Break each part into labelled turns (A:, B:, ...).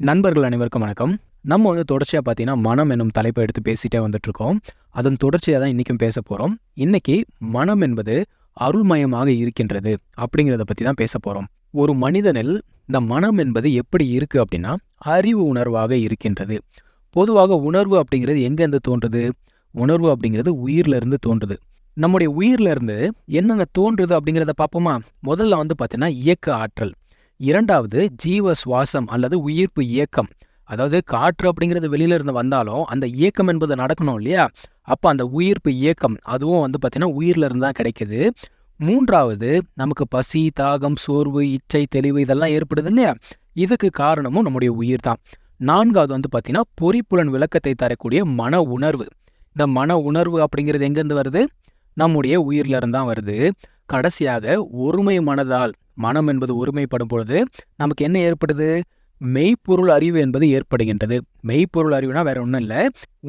A: நண்பர்கள் அனைவருக்கும் வணக்கம். நம்ம வந்து தொடர்ச்சியாக பார்த்தீங்கன்னா மனம் என்னும் தலைப்பை எடுத்து பேசிட்டே வந்துட்டு இருக்கோம் அதன் தொடர்ச்சியாக தான் இன்றைக்கும் பேச போகிறோம் இன்னைக்கு மனம் என்பது அருள்மயமாக இருக்கின்றது அப்படிங்கிறத பற்றி தான் பேச போகிறோம் ஒரு மனிதனில் இந்த மனம் என்பது எப்படி இருக்குது அப்படின்னா அறிவு உணர்வாக இருக்கின்றது. பொதுவாக உணர்வு அப்படிங்கிறது எங்கேருந்து தோன்றுது? உணர்வு அப்படிங்கிறது உயிர்ல இருந்து தோன்றுது. நம்முடைய உயிர்ல இருந்து என்னென்ன தோன்றுது அப்படிங்கிறத பார்ப்போமா? முதல்ல வந்து பார்த்தீங்கன்னா இயக்க ஆற்றல். இரண்டாவது ஜீவ சுவாசம் அல்லது உயிர்ப்பு இயக்கம். அதாவது காற்று அப்படிங்கிறது வெளியில இருந்து வந்தாலும் அந்த இயக்கம் என்பது நடக்கணும் இல்லையா? அப்போ அந்த உயிர்ப்பு இயக்கம் அதுவும் வந்து பாத்தீங்கன்னா உயிர்ல இருந்து தான் கிடைக்குது. மூன்றாவது நமக்கு பசி தாகம் சோர்வு இச்சை தெளிவு இதெல்லாம் ஏற்படுது இல்லையா? இதுக்கு காரணமும் நம்முடைய உயிர் தான். நான்காவது வந்து பாத்தீங்கன்னா பொறிப்புலன் விளக்கத்தை தரக்கூடிய மன உணர்வு. இந்த மன உணர்வு அப்படிங்கிறது எங்கேருந்து வருது? நம்முடைய உயிர்ல இருந்து தான் வருது. கடைசியாக ஒருமை மனதால் மனம் என்பது ஒருமைப்படும் பொழுது நமக்கு என்ன ஏற்படுது? மெய்ப்பொருள் அறிவு என்பது ஏற்படுகின்றது. மெய்ப்பொருள் அறிவுனா வேற ஒன்றும் இல்லை.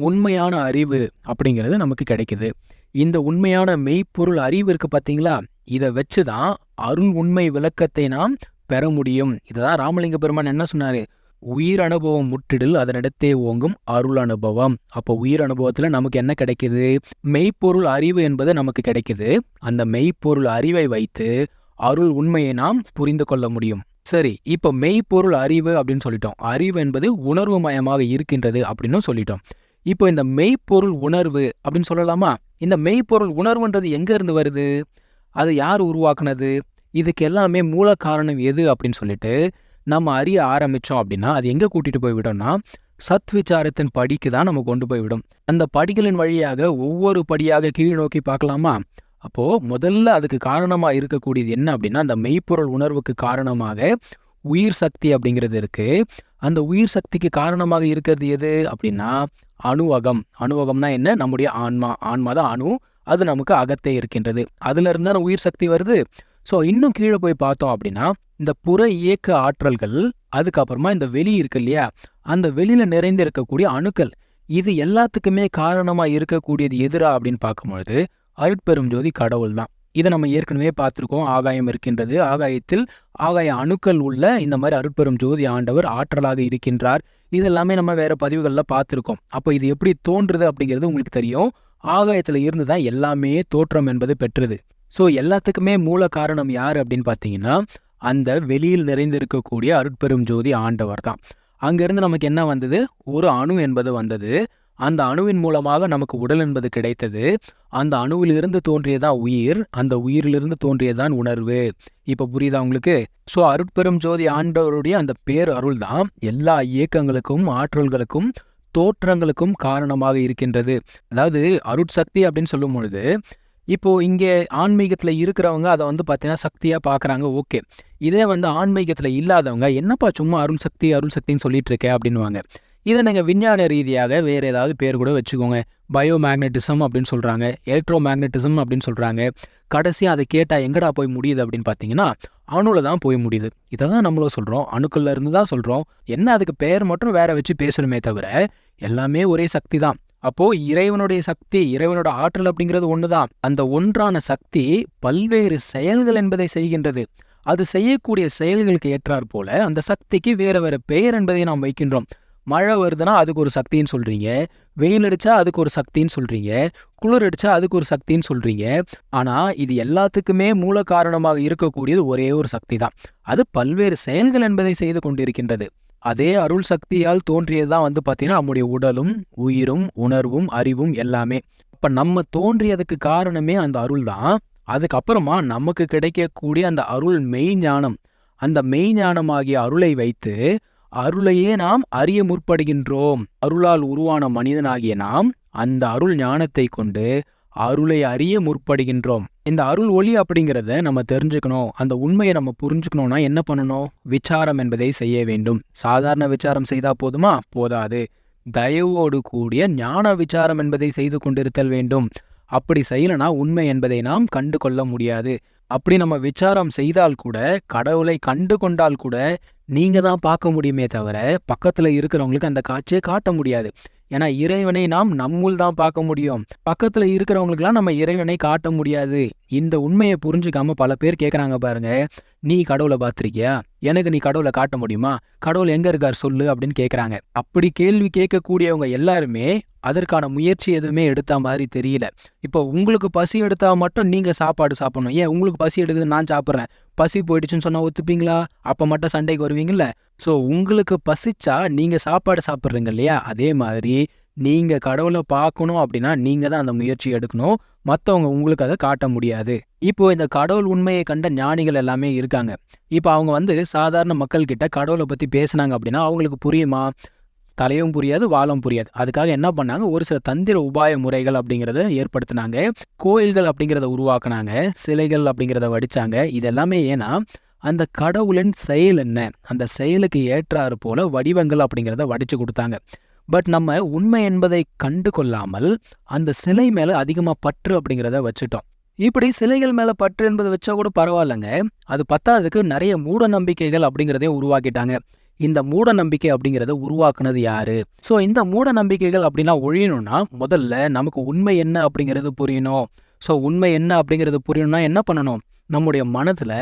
A: உண்மையான அறிவு அப்படிங்கிறது நமக்கு கிடைக்குது. இந்த உண்மையான மெய்ப்பொருள் அறிவு இருக்கு பார்த்தீங்களா இதை வச்சு தான் அருள் உண்மை விளக்கத்தை நாம் பெற முடியும். இதுதான் ராமலிங்க பெருமான் என்ன சொன்னாரு? உயிர் அனுபவம் முற்றிடில் அதனிடத்தே ஓங்கும் அருள் அனுபவம் அப்போ உயிர் அனுபவத்தில் நமக்கு என்ன கிடைக்குது? மெய்ப்பொருள் அறிவு என்பது நமக்கு கிடைக்குது. அந்த மெய்ப்பொருள் அறிவை வைத்து அருள் உண்மையை நாம் புரிந்து கொள்ள முடியும். சரி இப்போ மெய்ப்பொருள் அறிவு அப்படின்னு சொல்லிட்டோம். அறிவு என்பது உணர்வு மயமாக இருக்கின்றது அப்படின்னு சொல்லிட்டோம். இப்போ இந்த மெய்ப்பொருள் உணர்வு அப்படின்னு சொல்லலாமா? இந்த மெய்ப்பொருள் உணர்வுன்றது எங்க இருந்து வருது? அது யார் உருவாக்குனது? இதுக்கு எல்லாமே மூல காரணம் எது அப்படின்னு சொல்லிட்டு நம்ம அறிய ஆரம்பிச்சோம் அப்படின்னா அது எங்க கூட்டிட்டு போய் விடும்னா சத் விசாரத்தின் படிக்கு தான் நம்ம கொண்டு போய் விடும். அந்த படிகளின் வழியாக ஒவ்வொரு படியாக கீழ் நோக்கி பார்க்கலாமா? அப்போ முதல்ல அதுக்கு காரணமா இருக்கக்கூடியது என்ன அப்படின்னா அந்த மெய்ப்பொருள் உணர்வுக்கு காரணமாக உயிர் சக்தி அப்படிங்கிறது இருக்குது அந்த உயிர் சக்திக்கு காரணமாக இருக்கிறது எது அப்படின்னா அணுவகம். அணுவகம்னா என்ன? நம்முடைய ஆன்மா. ஆன்மா தான் அணு. அது நமக்கு அகத்தே இருக்கின்றது. அதுல தான் உயிர் சக்தி வருது? ஸோ இன்னும் கீழே போய் பார்த்தோம் அப்படின்னா இந்த புற இயக்க ஆற்றல்கள் அதுக்கப்புறமா இந்த வெளி இருக்கு இல்லையா? அந்த வெளியில் நிறைந்து இருக்கக்கூடிய அணுக்கள் இது எல்லாத்துக்குமே காரணமா இருக்கக்கூடியது எதிரா அப்படின்னு பார்க்கும்பொழுது அருட்பெரும் ஜோதி கடவுள் தான். இதை நம்ம ஏற்கனவே பார்த்துருக்கோம். ஆகாயம் இருக்கின்றது. ஆகாயத்தில் ஆகாய அணுக்கள் உள்ள இந்த மாதிரி அருட்பெரும் ஜோதி ஆண்டவர் ஆற்றலாக இருக்கின்றார். இதெல்லாமே நம்ம வேற பதிவுகளில் பார்த்துருக்கோம். அப்போ இது எப்படி தோன்றுது அப்படிங்கிறது உங்களுக்கு தெரியும். ஆகாயத்தில் இருந்து தான் எல்லாமே தோற்றம் என்பது பெற்றது. ஸோ எல்லாத்துக்குமே மூல காரணம் யார் அப்படின்னு பார்த்தீங்கன்னா அந்த வெளியில் நிறைந்திருக்கக்கூடிய அருட்பெரும் ஜோதி ஆண்டவர் தான். அங்கிருந்து நமக்கு என்ன வந்தது? ஒரு அணு என்பது வந்தது. அந்த அணுவின் மூலமாக நமக்கு உடல் என்பது கிடைத்தது. அந்த அணுவிலிருந்து தோன்றியதான் உயிர்? அந்த உயிரிலிருந்து தோன்றியதான் உணர்வு. இப்ப புரியுதா உங்களுக்கு? ஸோ அருட்பெரும் ஜோதி ஆண்டவருடைய அந்த பேர் அருள் தான் எல்லா இயக்கங்களுக்கும் ஆற்றல்களுக்கும் தோற்றங்களுக்கும் காரணமாக இருக்கின்றது. அதாவது அருட்சக்தி அப்படின்னு சொல்லும் பொழுது இப்போ இங்கே ஆன்மீகத்தில் இருக்கிறவங்க அதை வந்து பார்த்தீங்கன்னா சக்தியாக பார்க்குறாங்க ஓகே. இதே வந்து ஆன்மீகத்தில் இல்லாதவங்க என்னப்பா சும்மா அருள் சக்தி அருள் சக்தின்னு சொல்லிட்டு இருக்கே அப்படின்வாங்க இதை நீங்கள் விஞ்ஞான ரீதியாக வேறு ஏதாவது பேர் கூட வச்சுக்கோங்க. பயோ மேக்னட்டிசம் அப்படின்னு சொல்கிறாங்க எலக்ட்ரோ மேக்னட்டிசம் அப்படின்னு சொல்கிறாங்க கடைசியாக அதை கேட்டால் எங்கடா போய் முடியுது அப்படின்னு பார்த்தீங்கன்னா அணுவில் தான் போய் முடியுது. இதை தான் நம்மளும் சொல்கிறோம் அணுக்கள்ல இருந்து தான் சொல்கிறோம் என்ன அதுக்கு பெயர் மட்டும் வேற வச்சு பேசணுமே தவிர எல்லாமே ஒரே சக்தி தான். அப்போ இறைவனுடைய சக்தி இறைவனோட ஆற்றல் அப்படிங்கிறது ஒண்ணுதான். அந்த ஒன்றான சக்தி பல்வேறு செயல்கள் என்பதை செய்கின்றது. அது செய்யக்கூடிய செயல்களுக்கு ஏற்றாற் போல அந்த சக்திக்கு வேற வேற பெயர் என்பதை நாம் வைக்கின்றோம். மழை வருதுன்னா அதுக்கு ஒரு சக்தின்னு சொல்றீங்க. வெயில் அடிச்சா அதுக்கு ஒரு சக்தின்னு சொல்றீங்க. குளிர் அடிச்சா அதுக்கு ஒரு சக்தின்னு சொல்றீங்க. ஆனா இது எல்லாத்துக்குமே மூல காரணமாக இருக்கக்கூடியது ஒரே ஒரு சக்தி தான் அது பல்வேறு செயல்கள் என்பதை செய்து கொண்டிருக்கின்றது. அதே அருள் சக்தியால் தோன்றியதுதான் வந்து பார்த்தீங்கன்னா நம்முடைய உடலும் உயிரும் உணர்வும் அறிவும் எல்லாமே. இப்போ நம்ம தோன்றியதுக்கு காரணமே அந்த அருள் தான் அதுக்கப்புறமா நமக்கு கிடைக்கக்கூடிய அந்த அருள் மெய் ஞானம். அந்த மெய் ஞானமாகிய அருளை வைத்து அருளையே நாம் அறிய முற்படுகின்றோம். அருளால் உருவான மனிதனாகிய நாம் அந்த அருள் ஞானத்தை கொண்டு அருளை அறிய முற்படுகின்றோம். இந்த அருள் ஒளி அப்படிங்கிறத நம்ம தெரிஞ்சுக்கணும். அந்த உண்மையை நம்ம புரிஞ்சுக்கணும்னா என்ன பண்ணணும்? விசாரம் என்பதை செய்ய வேண்டும். சாதாரண விசாரம் செய்தா போதுமா? போதாது. தயவோடு கூடிய ஞான விசாரம் என்பதை செய்து கொண்டிருத்தல் வேண்டும். அப்படி செய்யலனா உண்மை என்பதை நாம் கண்டு கொள்ள முடியாது. அப்படி நம்ம விசாரம் செய்தால் கூட கடவுளை கண்டு கொண்டால் கூட நீங்க தான் பார்க்க முடியுமே தவிர பக்கத்துல இருக்கிறவங்களுக்கு அந்த காட்சியை காட்ட முடியாது. ஏன்னா இறைவனை நாம் நம்முள் தான் பார்க்க முடியும். பக்கத்துல இருக்கிறவங்களுக்குலாம் நம்ம இறைவனை காட்ட முடியாது. இந்த உண்மையை புரிஞ்சுக்காம பல பேர் கேட்குறாங்க பாருங்க. நீ கடவுளை பார்த்துருக்கியா? எனக்கு நீ கடவுளை காட்ட முடியுமா? கடவுள் எங்க இருக்கார் சொல்லு அப்படின்னு கேட்குறாங்க அப்படி கேள்வி கேட்கக்கூடியவங்க எல்லாருமே அதற்கான முயற்சி எதுவுமே எடுத்த மாதிரி தெரியல. இப்போ உங்களுக்கு பசி எடுத்தா மட்டும் நீங்க சாப்பாடு சாப்பிடணும். ஏன்? உங்களுக்கு பசி எடுக்குது நான் சாப்பிட்றேன். பசி போயிடுச்சுன்னு சொன்னா ஒத்துப்பீங்களா? அப்ப மட்டும் சண்டைக்கு வருவீங்கள ஸோ உங்களுக்கு பசிச்சா நீங்க சாப்பாடு சாப்பிட்றீங்க இல்லையா? அதே மாதிரி நீங்க கடவுளை பார்க்கணும் அப்படின்னா நீங்கள் தான் அந்த முயற்சி எடுக்கணும். மற்றவங்க உங்களுக்கு அதை காட்ட முடியாது. இப்போ இந்த கடவுள் உண்மையை கண்ட ஞானிகள் எல்லாமே இருக்காங்க. இப்போ அவங்க வந்து சாதாரண மக்கள்கிட்ட கடவுளை பத்தி பேசுனாங்க அப்படின்னா அவங்களுக்கு புரியுமா? தலையும் புரியாது வாழும் புரியாது. அதுக்காக என்ன பண்ணாங்க? ஒரு சில தந்திர உபாய முறைகள் அப்படிங்கிறத ஏற்படுத்தினாங்க. கோயில்கள் அப்படிங்கிறத உருவாக்குனாங்க. சிலைகள் அப்படிங்கிறத வடிச்சாங்க. இதெல்லாமே ஏன்னா அந்த கடவுளின் செயல் என்ன? அந்த செயலுக்கு ஏற்றாறு போல வடிவங்கள் அப்படிங்கிறத வடிச்சு கொடுத்தாங்க. பட் நம்ம உண்மை என்பதை கண்டு கொள்ளாமல் அந்த சிலை மேல அதிகமா பற்று அப்படிங்கிறத வச்சுட்டோம். இப்படி சிலைகள் மேல பற்று என்பதை வச்சா கூட பரவாயில்லைங்க. அது பத்தாததுக்கு நிறைய மூட நம்பிக்கைகள் அப்படிங்கிறதையும் உருவாக்கிட்டாங்க. இந்த மூட நம்பிக்கை அப்படிங்கிறத உருவாக்குனது யாரு? ஸோ இந்த மூட நம்பிக்கைகள் அப்படிலாம் ஒழியணும்னா முதல்ல நமக்கு உண்மை என்ன அப்படிங்கிறது புரியணும். ஸோ உண்மை என்ன அப்படிங்கிறது புரியணும்னா என்ன பண்ணணும்? நம்முடைய மனதுல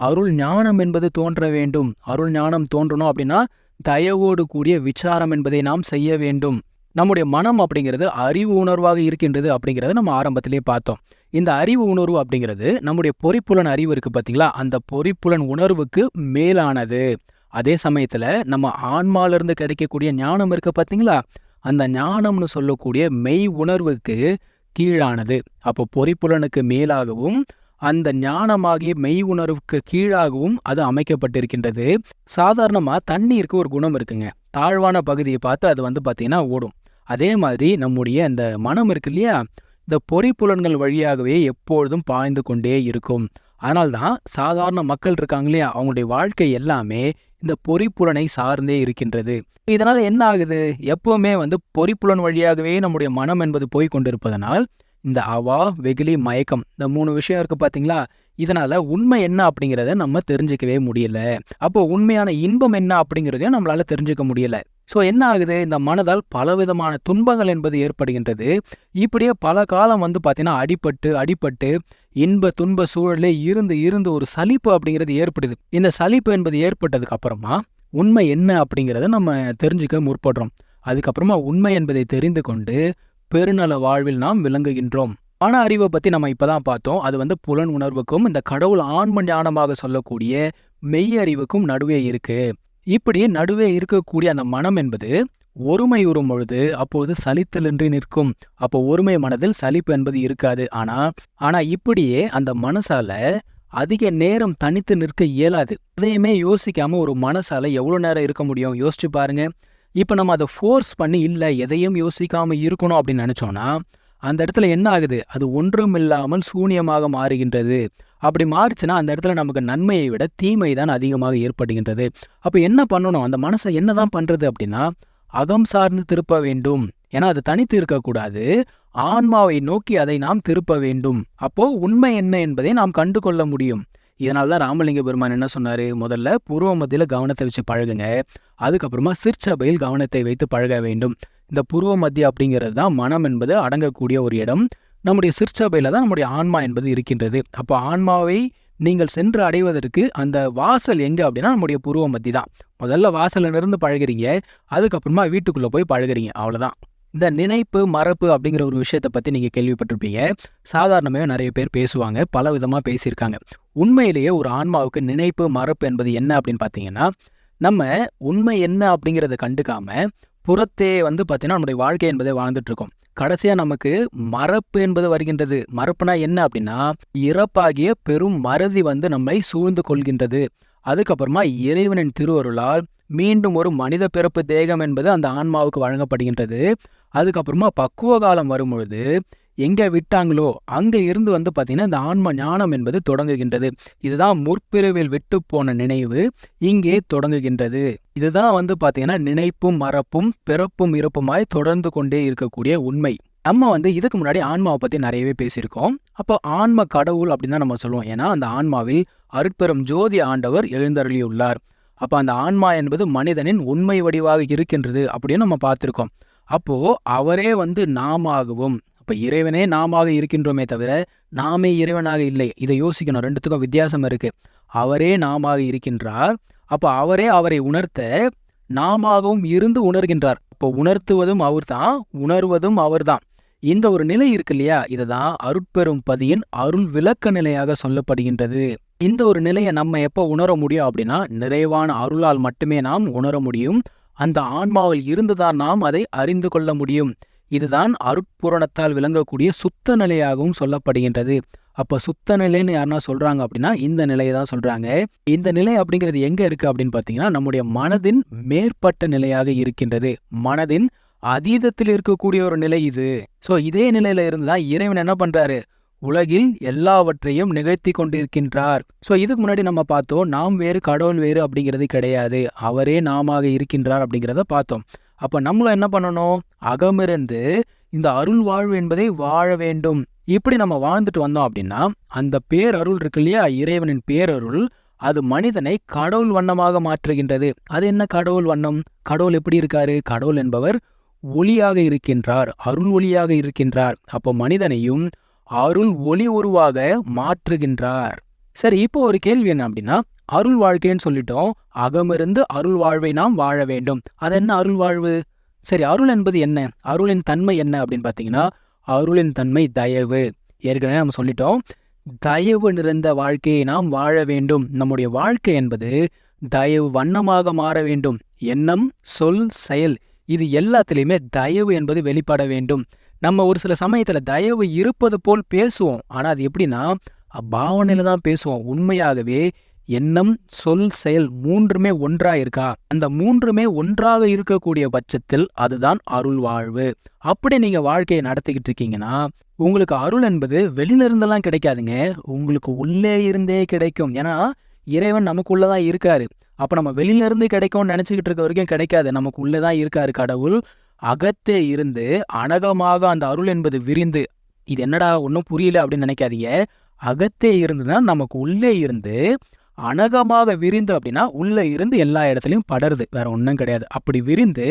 A: அருள் ஞானம் என்பது தோன்ற வேண்டும். அருள் ஞானம் தோன்றணும் அப்படின்னா தயவோடு கூடிய விசாரம் என்பதை நாம் செய்ய வேண்டும். நம்முடைய மனம் அப்படிங்கிறது அறிவு உணர்வாக இருக்கின்றது அப்படிங்கிறத நம்ம ஆரம்பத்திலே பார்த்தோம். இந்த அறிவு உணர்வு அப்படிங்கிறது நம்முடைய பொறிப்புலன் அறிவு இருக்கு பார்த்தீங்களா? அந்த பொறிப்புலன் உணர்வுக்கு மேலானது. அதே சமயத்துல நம்ம ஆன்மால இருந்து கிடைக்கக்கூடிய ஞானம் இருக்கு பார்த்தீங்களா? அந்த ஞானம்னு சொல்லக்கூடிய மெய் உணர்வுக்கு கீழானது. அப்போ பொறிப்புலனுக்கு மேலாகவும் அந்த ஞானமாகிய மெய் உணர்வுக்கு கீழாகவும் அது அமைக்கப்பட்டிருக்கின்றது. சாதாரணமா தண்ணீருக்கு ஒரு குணம் இருக்குங்க. தாழ்வான பகுதியை பார்த்து அது வந்து பார்த்திங்கன்னா ஓடும். அதே மாதிரி நம்முடைய அந்த மனம் இருக்கு இல்லையா? இந்த பொறிப்புலன்கள் வழியாகவே எப்பொழுதும் பாய்ந்து கொண்டே இருக்கும். அதனால்தான் சாதாரண மக்கள் இருக்காங்க இல்லையா? அவங்களுடைய வாழ்க்கை எல்லாமே இந்த பொறிப்புலனை சார்ந்தே இருக்கின்றது. இதனால என்ன ஆகுது? எப்பவுமே வந்து பொறிப்புலன் வழியாகவே நம்முடைய மனம் என்பது போய் கொண்டிருப்பதனால் இந்த அவா வெகுளி மயக்கம் இந்த மூணு விஷயம் இருக்கு பாத்தீங்களா? இதனால உண்மை என்ன அப்படிங்கிறத நம்ம தெரிஞ்சுக்கவே முடியல. அப்போ உண்மையான இன்பம் என்ன அப்படிங்கிறதையும் நம்மளால தெரிஞ்சுக்க முடியல. ஸோ என்ன ஆகுது? இந்த மனதால் பலவிதமான துன்பங்கள் என்பது ஏற்படுகின்றது. இப்படியே பல காலம் வந்து பார்த்தீங்கன்னா அடிபட்டு அடிபட்டு இன்ப துன்ப சூழலே இருந்து இருந்து ஒரு சலிப்பு அப்படிங்கிறது ஏற்படுது. இந்த சலிப்பு என்பது ஏற்பட்டதுக்கு அப்புறமா உண்மை என்ன அப்படிங்கிறத நம்ம தெரிஞ்சுக்க முற்படுறோம். அதுக்கப்புறமா உண்மை என்பதை தெரிந்து கொண்டு பெருநல வாழ்வில் நாம் விளங்குகின்றோம். மன அறிவை பத்தி நம்ம இப்பதான் பார்த்தோம். அது வந்து புலன் உணர்வுக்கும் இந்த கடவுள் ஆன்ம ஞானமாக சொல்லக்கூடிய மெய் அறிவுக்கும் நடுவே இருக்கு. இப்படி நடுவே இருக்கக்கூடிய அந்த மனம் என்பது ஒருமையுறும் பொழுது அப்போது சலித்தலின்றி நிற்கும். அப்போ ஒருமை மனதில் சலிப்பு என்பது இருக்காது. ஆனா ஆனா இப்படியே அந்த மனசால அதிக நேரம் தனித்து நிற்க இயலாது. எதையுமே யோசிக்காம ஒரு மனசால எவ்வளோ நேரம் இருக்க முடியும்? யோசிச்சு பாருங்க. இப்போ நம்ம அதை ஃபோர்ஸ் பண்ணி இல்லை எதையும் யோசிக்காம இருக்கணும் அப்படின்னு நினைச்சோம்னா அந்த இடத்துல என்ன ஆகுது? அது ஒன்றும் இல்லாமல் சூனியமாக மாறுகின்றது. அப்படி மாறுச்சுன்னா அந்த இடத்துல நமக்கு நன்மையை விட தீமை தான் அதிகமாக ஏற்படுகின்றது. அப்போ என்ன பண்ணணும்? அந்த மனசை என்னதான் பண்றது அப்படின்னா அகம் சார்ந்து திருப்ப வேண்டும். ஏன்னா அது தனித்து இருக்கக்கூடாது. ஆன்மாவை நோக்கி அதை நாம் திருப்ப வேண்டும். அப்போ உண்மை என்ன என்பதை நாம் கண்டு கொள்ள முடியும். இதனால தான் ராமலிங்க பெருமான் என்ன சொன்னாரு? முதல்ல பூர்வ மத்தியில் கவனத்தை வச்சு பழகுங்க. அதுக்கப்புறமா சிற்சபையில் கவனத்தை வைத்து பழக வேண்டும். இந்த பூர்வ மத்திய அப்படிங்கிறது தான் மனம் என்பது அடங்கக்கூடிய ஒரு இடம். நம்முடைய சிற்சபையில் தான் நம்முடைய ஆன்மா என்பது இருக்கின்றது. அப்போ ஆன்மாவை நீங்கள் சென்று அடைவதற்கு அந்த வாசல் எங்க அப்படின்னா நம்முடைய பூர்வ மத்தி தான் முதல்ல வாசலிலிருந்து பழகிறீங்க பழகுறீங்க. அதுக்கப்புறமா வீட்டுக்குள்ள போய் பழகுறீங்க. அவ்வளோதான் இந்த நினைப்பு மறப்பு அப்படிங்கிற ஒரு விஷயத்தை பத்தி நீங்க கேள்விப்பட்டிருப்பீங்க. சாதாரணமே நிறைய பேர் பேசுவாங்க பல விதமா பேசியிருக்காங்க. உண்மையிலேயே ஒரு ஆன்மாவுக்கு நினைப்பு மறப்பு என்பது என்ன அப்படின்னு பார்த்தீங்கன்னா நம்ம உண்மை என்ன அப்படிங்கிறத கண்டுக்காம புறத்தே வந்து பார்த்தீங்கன்னா நம்முடைய வாழ்க்கை என்பதை வாழ்ந்துட்டு இருக்கோம் கடைசியா நமக்கு மறப்பு என்பது வருகின்றது. மறப்புனா என்ன அப்படின்னா இறப்பாகிய பெரும் மறதி வந்து நம்மை சூழ்ந்து கொள்கின்றது. அதுக்கப்புறமா இறைவனின் திருவருளால் மீண்டும் ஒரு மனித பிறப்பு தேகம் என்பது அந்த ஆன்மாவுக்கு வழங்கப்படுகின்றது. அதுக்கப்புறமா பக்குவ காலம் வரும்பொழுது எங்கே விட்டாங்களோ அங்கே இருந்து வந்து பாத்தீங்கன்னா இந்த ஆன்ம ஞானம் என்பது தொடங்குகின்றது. இதுதான் முற்பிறவில் விட்டு போன நினைவு இங்கே தொடங்குகின்றது. இதுதான் வந்து பாத்தீங்கன்னா நினைப்பும் மறப்பும் பிறப்பும் இறப்புமாய் தொடர்ந்து கொண்டே இருக்கக்கூடிய உண்மை. நம்ம வந்து இதுக்கு முன்னாடி ஆன்மாவை பத்தி நிறையவே பேசியிருக்கோம். அப்போ ஆன்ம கடவுள் அப்படின்னு தான் நம்ம சொல்லுவோம். ஏன்னா அந்த ஆன்மாவில் அருட்பெரும் ஜோதி ஆண்டவர் எழுந்தருளியுள்ளார். அப்போ அந்த ஆன்மா என்பது மனிதனின் உண்மை வடிவாக இருக்கின்றது அப்படின்னு நம்ம பார்த்துருக்கோம். அப்போ அவரே வந்து நாமாகவும் அப்ப இறைவனே நாமாக இருக்கின்றோமே தவிர நாமே இறைவனாக இல்லை. இதை யோசிக்கணும். ரெண்டுத்துக்கும் வித்தியாசம் இருக்கு. அவரே நாமாக இருக்கின்றார். அப்போ அவரே அவரை உணர்த்த நாமாகவும் இருந்து உணர்கின்றார். இப்போ உணர்த்துவதும் அவர்தான் உணர்வதும் அவர்தான். இந்த ஒரு நிலை இருக்கு இல்லையா? இதுதான் அருட்பெரும் பதியின் அருள் விளக்க நிலையாக சொல்லப்படுகின்றது. இந்த ஒரு நிலையை நம்ம எப்போ உணர முடியும் அப்படின்னா நிறைவான அருளால் மட்டுமே நாம் உணர முடியும். அந்த ஆன்மாவில் இருந்துதான் நாம் அதை அறிந்து கொள்ள முடியும். இதுதான் அருட்பூரணத்தால் விளங்கக்கூடிய சுத்த நிலையாகவும் சொல்லப்படுகின்றது. அப்ப சுத்த நிலைன்னு யாருன்னா சொல்றாங்க அப்படின்னா இந்த நிலையை தான் சொல்றாங்க. இந்த நிலை அப்படிங்கிறது எங்க இருக்கு அப்படின்னு பாத்தீங்கன்னா நம்முடைய மனதின் மேற்பட்ட நிலையாக இருக்கின்றது. மனதின் அதீதத்தில் இருக்கக்கூடிய ஒரு நிலை இது. சோ இதே நிலையில இருந்துதான் இறைவன் என்ன பண்றாரு? உலகில் எல்லாவற்றையும் நிகழ்த்தி கொண்டிருக்கின்றார். சோ இதுக்கு முன்னாடி நம்ம பார்த்தோம் நாம் வேறு கடவுள் வேறு அப்படிங்கிறது கிடையாது. அவரே நாமாக இருக்கின்றார் அப்படிங்கிறத பார்த்தோம். அப்ப நம்மளும் என்ன பண்ணணும்? அகமிருந்து இந்த அருள் வாழ்வு என்பதை வாழ வேண்டும். இப்படி நம்ம வாழ்ந்துட்டு வந்தோம் அப்படின்னா அந்த பேரருள் இருக்கு இல்லையா? இறைவனின் பேரருள் அது மனிதனை கடவுள் வண்ணமாக மாற்றுகின்றது. அது என்ன கடவுள் வண்ணம்? கடவுள் எப்படி இருக்காரு? கடவுள் என்பவர் ஒளியாக இருக்கின்றார். அருள் ஒளியாக இருக்கின்றார். அப்போ மனிதனையும் அருள் ஒளி உருவாக மாற்றுகின்றார். சரி இப்போ ஒரு கேள்வி என்ன அப்படின்னா அருள் வாழ்க்கைன்னு சொல்லிட்டோம். அகமிருந்து அருள் வாழ்வை நாம் வாழ வேண்டும். அது என்ன அருள் வாழ்வு? சரி அருள் என்பது என்ன? அருளின் தன்மை என்ன அப்படின்னு பார்த்தீங்கன்னா அருளின் தன்மை தயவு. ஏற்கனவே நம்ம சொல்லிட்டோம். தயவு நிறைந்த வாழ்க்கையை நாம் வாழ வேண்டும். நம்முடைய வாழ்க்கை என்பது தயவு வண்ணமாக மாற வேண்டும். எண்ணம் சொல் செயல் இது எல்லாத்திலையுமே தயவு என்பது வெளிப்பட வேண்டும். நம்ம ஒரு சில சமயத்துல தயவு இருப்பது போல் பேசுவோம். ஆனா அது எப்படின்னா பாவனையில தான் பேசுவோம். உண்மையாகவே எண்ணம் சொல் செயல் மூன்றுமே ஒன்றா இருக்கா? அந்த மூன்றுமே ஒன்றாக இருக்கக்கூடிய பட்சத்தில் அதுதான் அருள் வாழ்வு. அப்படி நீங்க வாழ்க்கையை நடத்திக்கிட்டு இருக்கீங்கன்னா உங்களுக்கு அருள் என்பது வெளியிலிருந்தெல்லாம் கிடைக்காதுங்க. உங்களுக்கு உள்ளே இருந்தே கிடைக்கும். ஏன்னா இறைவன் நமக்குள்ளதான் இருக்காரு. அப்ப நம்ம வெளியிலேருந்து கிடைக்கும்னு நினச்சிக்கிட்டு இருக்க வரைக்கும் கிடைக்காது. நமக்கு உள்ளதான் இருக்காரு கடவுள். அகத்தே இருந்து அனகமாக அந்த அருள் என்பது விரிந்து இது என்னடா ஒன்றும் புரியல அப்படின்னு நினைக்காதீங்க. அகத்தே இருந்துன்னா நமக்கு உள்ளே இருந்து அனகமாக விரிந்து அப்படின்னா உள்ளே இருந்து எல்லா இடத்துலையும் படருது வேற ஒன்றும் கிடையாது. அப்படி விரிந்து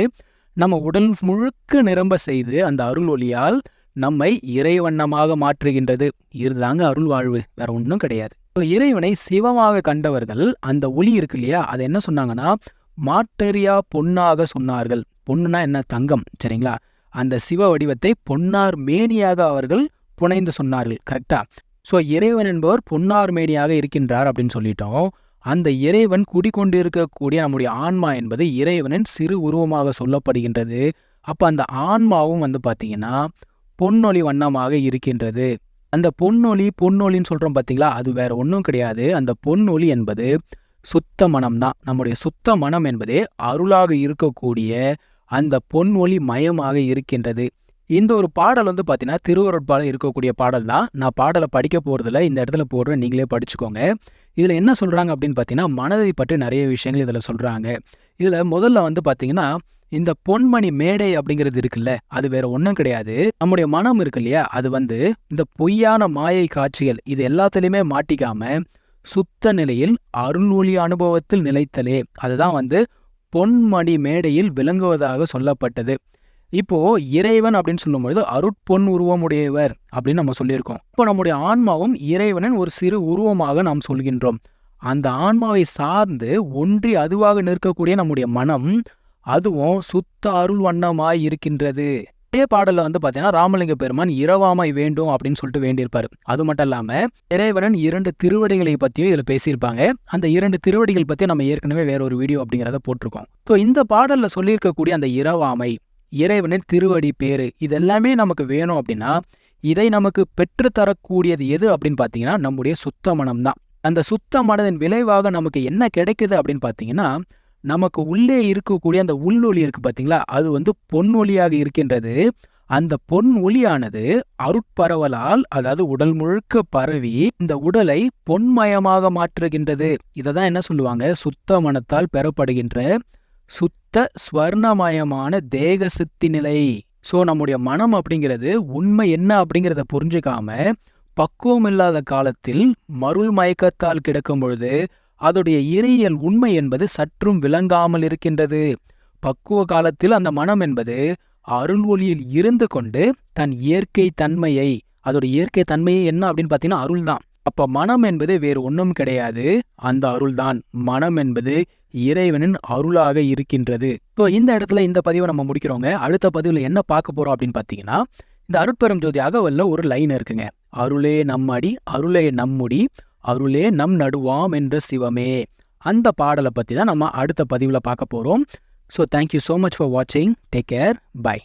A: நம்ம உடல் முழுக்க நிரம்ப செய்து அந்த அருள் ஒளியால் நம்மை இறைவண்ணமாக மாற்றுகின்றது. இதுதாங்க அருள் வாழ்வு வேற ஒன்றும் கிடையாது. இறைவனை சிவமாக கண்டவர்கள் அந்த ஒளி இருக்கு இல்லையா? அதை என்ன சொன்னாங்கன்னா மாட்டறியா பொன்னாக சொன்னார்கள். பொண்ணுனா என்ன? தங்கம். சரிங்களா? அந்த சிவ வடிவத்தை பொன்னார் மேனியாக அவர்கள் புனைந்து சொன்னார்கள். கரெக்டா? ஸோ இறைவன் என்பவர் பொன்னார் மேனியாக இருக்கின்றார் அப்படின்னு சொல்லிட்டோம். அந்த இறைவன் குடிக்கொண்டிருக்கக்கூடிய நம்முடைய ஆன்மா என்பது இறைவனின் சிறு உருவமாக சொல்லப்படுகின்றது. அப்போ அந்த ஆன்மாவும் வந்து பார்த்தீங்கன்னா பொன்னொழி வண்ணமாக இருக்கின்றது. அந்த பொன்னொலி பொன்னொலின்னு சொல்கிறோம் பார்த்தீங்களா அது வேற ஒன்றும் கிடையாது. அந்த பொன்னொலி என்பது சுத்த மனம் தான் நம்முடைய சுத்த மனம் என்பதே அருளாக இருக்கக்கூடிய அந்த பொன்மொழி மயமாக இருக்கின்றது. இந்த ஒரு பாடல் வந்து பார்த்தீங்கன்னா திருவருட்பால இருக்கக்கூடிய பாடல் தான் நான் பாடலை படிக்க போகிறதில்ல இந்த இடத்துல போடுறேன். நீங்களே படிச்சுக்கோங்க. இதில் என்ன சொல்கிறாங்க அப்படின்னு பார்த்தீங்கன்னா மனதை பற்றி நிறைய விஷயங்கள் இதில் சொல்கிறாங்க இதில் முதல்ல வந்து பார்த்தீங்கன்னா இந்த பொன்மணி மேடை அப்படிங்கிறது இருக்குல்ல அது வேற ஒன்றும் கிடையாது. நம்முடைய மனம் இருக்கு இல்லையா? அது வந்து இந்த பொய்யான மாயை காட்சிகள் இது எல்லாத்துலேயுமே மாட்டிக்காம சுத்த நிலையில் அருள் ஒளி அனுபவத்தில் நிலைத்தலே. அதுதான் வந்து பொன்மணி மேடையில் விளங்குவதாக சொல்லப்பட்டது. இப்போ இறைவன் அப்படின்னு சொல்லும்பொழுது அருட்பொன் உருவமுடையவர் அப்படின்னு நம்ம சொல்லியிருக்கோம். இப்போ நம்முடைய ஆன்மாவும் இறைவனின் ஒரு சிறு உருவமாக நாம் சொல்கின்றோம். அந்த ஆன்மாவை சார்ந்து ஒன்றி அதுவாக நிற்கக்கூடிய நம்முடைய மனம் அதுவும் சுத்த அருள் வண்ணமாய் இருக்கின்றது. இதே பாடல்ல வந்து பாத்தீங்கன்னா ராமலிங்க பெருமான் இரவாமை வேண்டும் அப்படின்னு சொல்லிட்டு வேண்டியிருப்பாரு. அது மட்டும் இல்லாம இறைவனன் இரண்டு திருவடிகளை பத்தியும் இதுல பேசியிருப்பாங்க. அந்த இரண்டு திருவடிகள் பத்தி நம்ம ஏற்கனவே வேற ஒரு வீடியோ அப்படிங்கிறத போட்டிருக்கோம். ஸோ இந்த பாடல்ல சொல்லியிருக்கக்கூடிய அந்த இரவாமை இறைவனின் திருவடி பேரு இதெல்லாமே நமக்கு வேணும் அப்படின்னா இதை நமக்கு பெற்றுத்தரக்கூடியது எது அப்படின்னு பார்த்தீங்கன்னா நம்முடைய சுத்த மனம் தான் அந்த சுத்த மனதின் விளைவாக நமக்கு என்ன கிடைக்குது அப்படின்னு பார்த்தீங்கன்னா நமக்கு உள்ளே இருக்கக்கூடிய அந்த உள்ளொளி இருக்கு பார்த்தீங்களா அது வந்து பொன் ஒளியாக இருக்கின்றது. அந்த பொன் ஒளியானது அருட்பரவலால் அதாவது உடல் முழுக்க பரவி இந்த உடலை பொன்மயமாக மாற்றுகின்றது. இதை தான் என்ன சொல்லுவாங்க? சுத்த மனத்தால் பெறப்படுகின்ற சுத்த ஸ்வர்ணமயமான தேக சித்தி நிலை. ஸோ நம்முடைய மனம் அப்படிங்கிறது உண்மை என்ன அப்படிங்கிறத புரிஞ்சுக்காம பக்குவம் இல்லாத காலத்தில் மருள் மயக்கத்தால் கிடக்கும் பொழுது அதோடைய இறையியல் உண்மை என்பது சற்றும் விளங்காமல் இருக்கின்றது. பக்குவ காலத்தில் அந்த மனம் என்பது அருள் ஒளியில் இருந்து கொண்டு தன் இயற்கை தன்மையை அதோட இயற்கை தன்மையை என்ன அப்படின்னு பார்த்தீங்கன்னா அருள் தான். அப்ப மனம் என்பது வேறு ஒன்றும் கிடையாது அந்த அருள்தான் மனம் என்பது இறைவனின் அருளாக இருக்கின்றது. இப்போ இந்த இடத்துல இந்த பதிவை நம்ம முடிக்கிறோங்க. அடுத்த பதிவில் என்ன பார்க்க போறோம் அப்படின்னு பார்த்தீங்கன்னா இந்த அருட்பெரும் ஜோதி அகவல்ல ஒரு லைன் இருக்குங்க. அருளே நம்மடி அருளே நம்முடி. அருளே நம் நடுவாம் என்ற சிவமே. அந்த பாடலை பற்றி தான் நம்ம அடுத்த பதிவில் பார்க்க போகிறோம் so thank you so much for வாட்சிங் டேக் கேர் பை